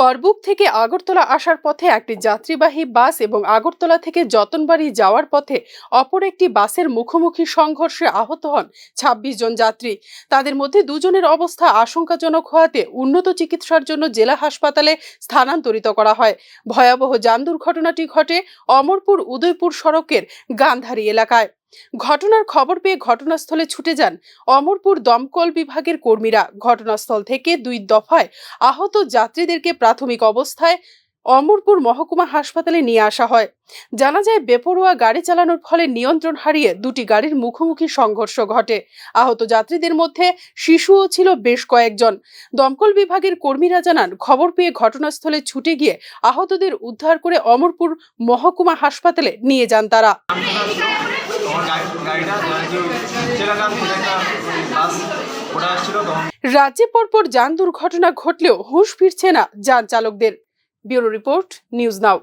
করবুক থেকে আগরতলা আসার পথে একটি যাত্রীবাহী বাস এবং আগরতলা থেকে যতনবাড়ি যাওয়ার পথে অপর একটি বাসের মুখোমুখি সংঘর্ষে আহত হন ছাব্বিশ জন যাত্রী। তাদের মধ্যে দুজনের অবস্থা আশঙ্কাজনক হওয়াতে উন্নত চিকিৎসার জন্য জেলা হাসপাতালে স্থানান্তরিত করা হয়। ভয়াবহ যান দুর্ঘটনাটি ঘটে অমরপুর উদয়পুর সড়কের গান্ধারী এলাকায়। ঘটনার খবর পেয়ে ঘটনাস্থলে ছুটে যান অমরপুর দমকল বিভাগের কর্মীরা। ঘটনাস্থল থেকে দুই দফায় আহত যাত্রীদেরকে প্রাথমিক অবস্থায় অমরপুর মহকুমা হাসপাতালে নিয়ে আসা হয়। জানা যায়, বেপরোয়া গাড়ি চালানোর ফলে নিয়ন্ত্রণ হারিয়ে দুটি গাড়ির মুখোমুখি সংঘর্ষ ঘটে। আহত যাত্রীদের মধ্যে শিশুও ছিল বেশ কয়েকজন। দমকল বিভাগের কর্মীরা জানান, খবর পেয়ে ঘটনাস্থলে ছুটে গিয়ে আহতদের উদ্ধার করে অমরপুর মহকুমা হাসপাতালে নিয়ে যান তারা। রাজ্যে পরপর যান দুর্ঘটনা ঘটলেও হুঁশ ফিরছে না যান চালকদের। Bureau report news now.